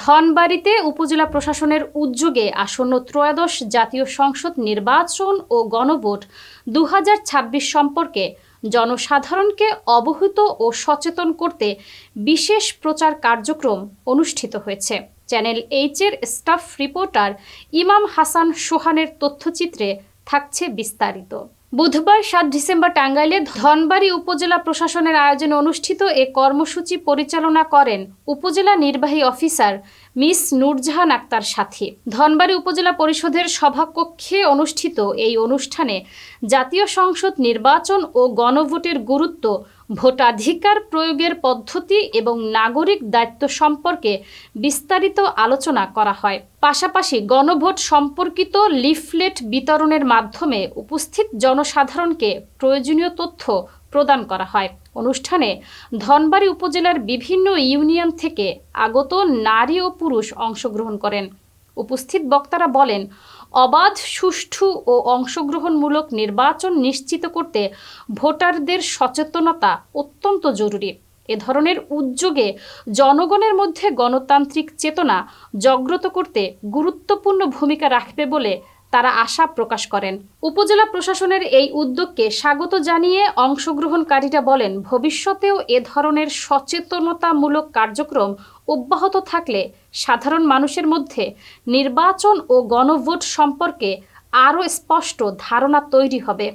ধনবাড়িতে উপজেলা প্রশাসনের উদ্যোগে আসন্ন ত্রয়োদশ জাতীয় সংসদ নির্বাচন ও গণভোট দু হাজার ছাব্বিশ সম্পর্কে জনসাধারণকে অবহিত ও সচেতন করতে বিশেষ প্রচার কার্যক্রম অনুষ্ঠিত হয়েছে। চ্যানেল এইচের স্টাফ রিপোর্টার ইমাম হাসান সোহানের তথ্যচিত্রে থাকছে বিস্তারিত। বুধবার সাত ডিসেম্বর টাঙ্গাইলে ধনবাড়ি উপজেলা প্রশাসনের আয়োজনে অনুষ্ঠিত এ কর্মসূচি পরিচালনা করেন উপজেলা নির্বাহী অফিসার মিস নূরজাহান আক্তার সাথী। ধনবাড়ি উপজেলা পরিষদের সভাকক্ষে অনুষ্ঠিত এই অনুষ্ঠানে জাতীয় সংসদ নির্বাচন ও গণভোটের গুরুত্ব, ভোটাধিকার প্রয়োগের পদ্ধতি এবং নাগরিক দায়িত্ব সম্পর্কে বিস্তারিত আলোচনা করা হয়। পাশাপাশি গণভোট সম্পর্কিত লিফলেট বিতরণের মাধ্যমে উপস্থিত জনসাধারণকে প্রয়োজনীয় তথ্য প্রদান করা হয়। অনুষ্ঠানে ধনবাড়ি উপজেলার বিভিন্ন ইউনিয়ন থেকে আগত নারী ও পুরুষ অংশগ্রহণ করেন। উপস্থিত বক্তারা বলেন, অবাধ, সুষ্ঠু ও অংশগ্রহণমূলক নির্বাচন নিশ্চিত করতে ভোটারদের সচেতনতা অত্যন্ত জরুরি। এ ধরনের উদ্যোগে জনগণের মধ্যে গণতান্ত্রিক চেতনা জাগ্রত করতে গুরুত্বপূর্ণ ভূমিকা রাখবে বলে তারা আশা প্রকাশ করেন। উপজেলা প্রশাসনের এই উদ্যোগকে স্বাগত জানিয়ে অংশগ্রহণকারীরা বলেন, ভবিষ্যতেও এ ধরনের সচেতনতামূলক কার্যক্রম অব্যাহত থাকলে সাধারণ মানুষের মধ্যে নির্বাচন ও গণভোট সম্পর্কে আরও স্পষ্ট ধারণা তৈরি হবে।